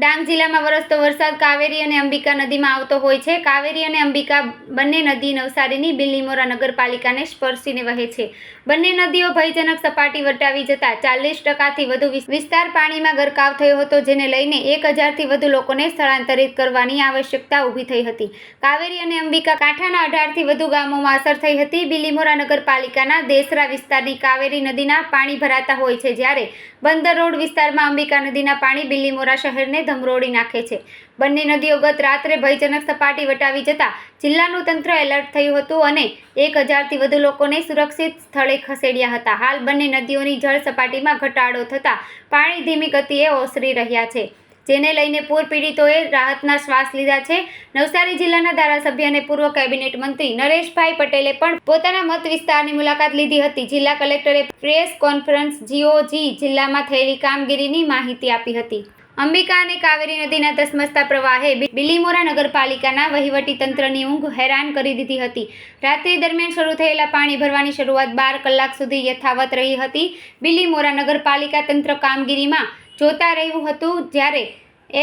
ડાંગ જિલ્લામાં વરસતો વરસાદ કાવેરી અને અંબિકા નદીમાં આવતો હોય છે. કાવેરી અને અંબિકા બંને નદી નવસારીની બિલીમોરા નગરપાલિકાને સ્પર્શીને વહે છે. બંને નદીઓ ભયજનક સપાટી વટાવી જતા ચાલીસ ટકાથી વધુ વિસ્તાર પાણીમાં ગરકાવ થયો હતો, જેને લઈને એક હજારથી વધુ લોકોને સ્થળાંતરિત કરવાની આવશ્યકતા ઊભી થઈ હતી. કાવેરી અને અંબિકા કાંઠાના અઢારથી વધુ ગામોમાં અસર થઈ હતી. બિલીમોરા નગરપાલિકાના દેસરા વિસ્તારની કાવેરી નદીના પાણી ભરાતા હોય છે, જ્યારે બંદર રોડ વિસ્તારમાં અંબિકા નદીના પાણી બિલીમોરા શહેરને ધમરોડી નાખે છે. બંને નદીઓ ગત રાત્રે ભયજનક સપાટી વટાવી જતા જિલ્લાનું તંત્ર એલર્ટ થયું હતું અને એક હજારથી વધુ લોકોને સુરક્ષિત સ્થળે ખસેડ્યા હતા. હાલ બંને નદીઓની જળ સપાટીમાં ઘટાડો થતાં પાણી ધીમી ગતિએ ઓસરી રહ્યા છે. જેને લઈને પૂર પીડિતોએ રાહતના શ્વાસ લીધા છે. નવસારી જિલ્લાના ધારાસભ્ય અને પૂર્વ કેબિનેટ મંત્રી નરેશભાઈ પટેલે પણ પોતાના મત વિસ્તારની મુલાકાત લીધી હતી. જિલ્લા કલેક્ટરે પ્રેસ કોન્ફરન્સ, જીઓજી જિલ્લામાં થયેલી કામગીરીની માહિતી આપી હતી. અંબિકા અને કાવેરી નદીના ધસમસતા પ્રવાહે બિલીમોરા નગરપાલિકાના વહીવટી તંત્રની ઊંઘ હેરાન કરી દીધી હતી. રાત્રિ દરમિયાન શરૂ થયેલા પાણી ભરવાની શરૂઆત બાર કલાક સુધી યથાવત રહી હતી. બિલીમોરા નગરપાલિકા તંત્ર કામગીરીમાં જોતા રહ્યું હતું, જ્યારે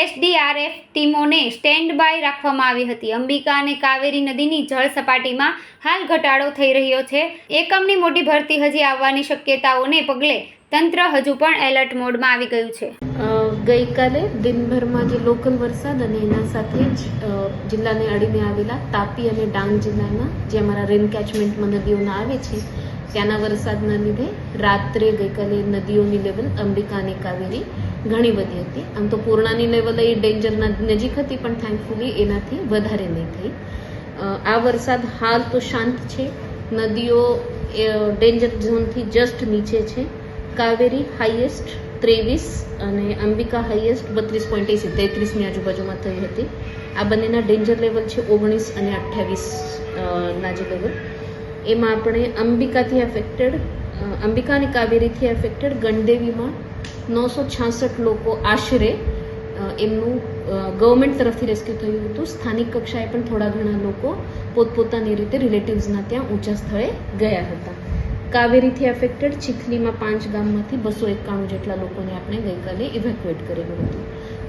એસડીઆરએફ ટીમોને સ્ટેન્ડ બાય રાખવામાં આવી હતી. અંબિકા અને કાવેરી નદીની જળ સપાટીમાં હાલ ઘટાડો થઈ રહ્યો છે. એકમની મોટી ભરતી હજી આવવાની શક્યતાઓને પગલે તંત્ર હજુ પણ એલર્ટ મોડમાં આવી ગયું છે. ગઈકાલે દિનભરમાં જે લોકલ વરસાદ અને એના સાથે જ જિલ્લાને અડીને આવેલા તાપી અને ડાંગ જિલ્લાના જે અમારા રેન કેચમેન્ટમાં નદીઓના આવે છે, ત્યાંના વરસાદના લીધે રાત્રે ગઈકાલે નદીઓની લેવલ અંબિકા અને કાવેરી ઘણી બધી હતી. આમ તો પૂર્ણાની લેવલ એ ડેન્જરના નજીક હતી, પણ થેન્કફુલી એનાથી વધારે નહીં થઈ. આ વરસાદ હાલ તો શાંત છે. નદીઓ ડેન્જર ઝોનથી જસ્ટ નીચે છે. કાવેરી હાઈએસ્ટ ત્રેવીસ અને અંબિકા હાઈએસ્ટ બત્રીસ પોઈન્ટ એસી તેત્રીસની આજુબાજુમાં થઈ હતી. આ બંનેના ડેન્જર લેવલ છે ઓગણીસ અને અઠ્ઠાવીસ ના જે લેવલ એમાં આપણે અંબિકાથી એફેક્ટેડ અંબિકા અને કાવેરીથી એફેક્ટેડ ગણદેવીમાં નવસો છાસઠ લોકો આશરે એમનું ગવર્મેન્ટ તરફથી રેસ્ક્યુ થયું હતું. સ્થાનિક કક્ષાએ પણ થોડા ઘણા લોકો પોતપોતાની રીતે રિલેટિવ્સના ત્યાં ઊંચા સ્થળે ગયા હતા. કાવેરીથી એફેક્ટેડ ચીખલીમાં પાંચ ગામમાંથી બસો એકાણું જેટલા લોકોને આપણે ગઈકાલે ઇવેક્યુએટ કરેલું હતું.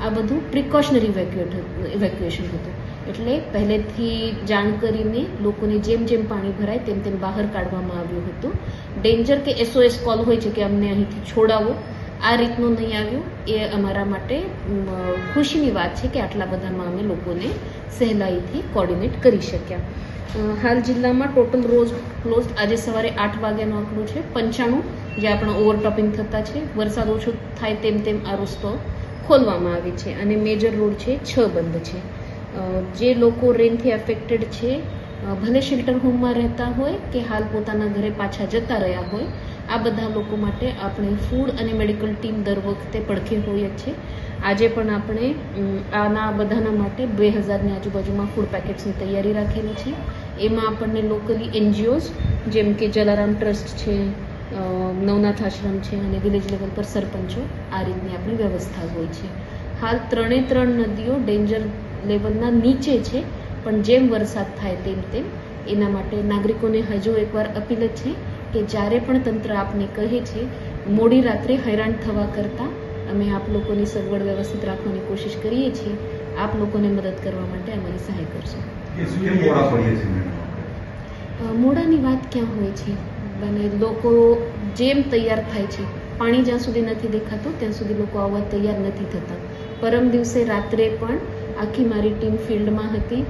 આ બધું પ્રિકોશનરી ઇવેક્યુએટ ઇવેક્યુએશન હતું. એટલે પહેલેથી જાણ કરીને લોકોને જેમ જેમ પાણી ભરાય તેમ તેમ બહાર કાઢવામાં આવ્યું હતું. ડેન્જર કે એસઓએસ કોલ હોય છે કે અમને અહીંથી છોડાવો. આ રીતનું નહીં આવ્યું. એ અમારા માટે ખુશીની વાત છે કે આટલા બધામાં અમે લોકોને સહેલાઈથી કોર્ડિનેટ કરી શક્યા. હાલ જિલ્લામાં ટોટલ રોજ ક્લોઝ આજે સવારે આઠ વાગ્યાનો આંકડો છે. પંચાણું જે આપણા ઓવરટોપિંગ થતા છે. વરસાદ ઓછો થાય તેમ તેમ આ રસ્તો ખોલવામાં આવે છે. અને મેજર રોડ છે, છ બંધ છે. જે લોકો રેનથી એફેક્ટેડ છે ભલે શેલ્ટર હોમમાં રહેતા હોય કે હાલ પોતાના ઘરે પાછા જતા રહ્યા હોય, આ બધા લોકો માટે આપણે ફૂડ અને મેડિકલ ટીમ દર વખતે પડખે હોઈએ જ છે આજે પણ આપણે આના બધાના માટે બે હજારની આજુબાજુમાં ફૂડ પેકેટ્સની તૈયારી રાખેલી છે. એમાં આપણને લોકલી એનજીઓઝ જેમ કે જલારામ ટ્રસ્ટ છે નવનાથ આશ્રમ છે અને વિલેજ લેવલ પર સરપંચો, આ રીતની આપણી વ્યવસ્થા હોય છે. હાલ ત્રણે ત્રણ નદીઓ ડેન્જર લેવલના નીચે છે. પણ જેમ વરસાદ થાય તેમ તેમ એના માટે નાગરિકોને હજુ એકવાર અપીલ જ છે કે જ્યારે પણ તંત્ર આપને કહે છે મોડી રાત્રે હેરાન થવા કરતાં અમે આપ લોકોની સગવડ વ્યવસ્થિત રાખવાની કોશિશ કરીએ છીએ. આપ લોકોને મદદ કરવા માટે અમારી સહાય કરશો. મોડાની વાત ક્યાં હોય છે? અને લોકો જેમ તૈયાર થાય છે પાણી જ્યાં સુધી નથી દેખાતું ત્યાં સુધી લોકો આવવા તૈયાર નથી થતા. પરમ દિવસે રાત્રે પણ આખી મારી ટીમ ફિલ્ડમાં હતી.